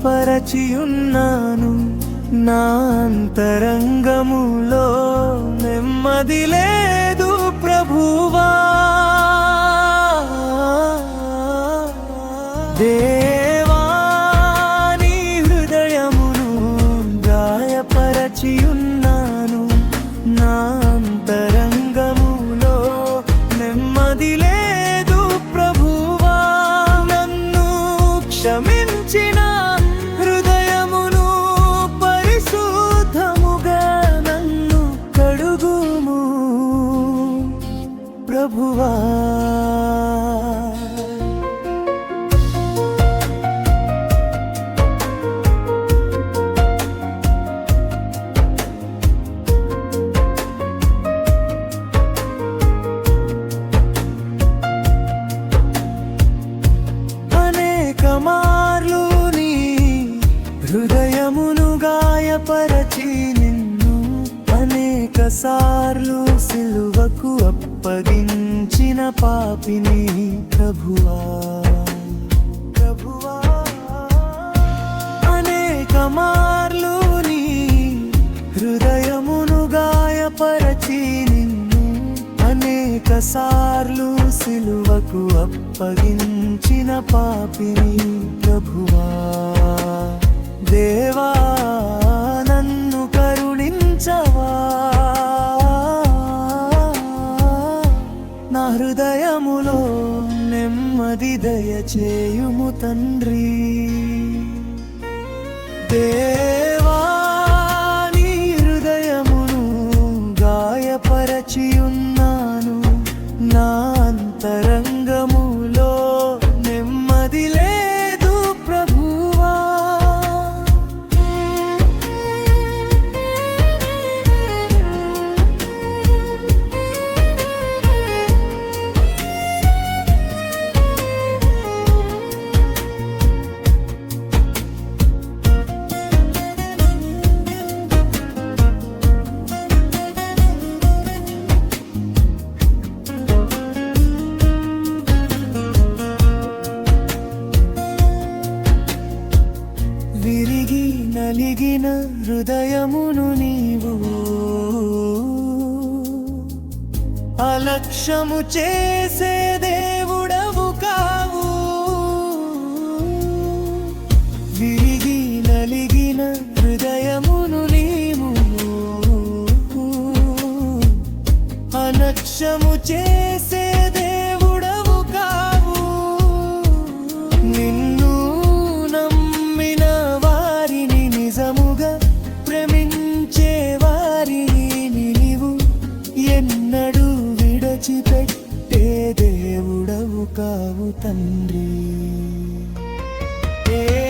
గాయపరచియున్నాను నా అంతరంగములో నెమ్మది లేదు ప్రభువా. దేవాని హృదయమును గాయపరచియున్నాను. నా అంతరంగములో నెమ్మది లేదు ప్రభువా. నన్ను క్షమించిన ప్రభువా సార్లు సిలువకు అప్పగించిన పాపిని ప్రభువా. ప్రభువా. అనేక మార్లు నీ హృదయమును గాయపరచి నిన్ను అనేక సార్లు సిలువకు అప్పగించిన పాపిని ప్రభువా. హృదయములో నెమ్మది దయచేయుము తండ్రి. దే నలిగిన హృదయమును నీవు. అలక్ష్యము చేసే దేవుడవు కావు. విరిగి నలిగిన హృదయమును నీవు. అలక్ష్యము చే కావు తండ్రి. ఏ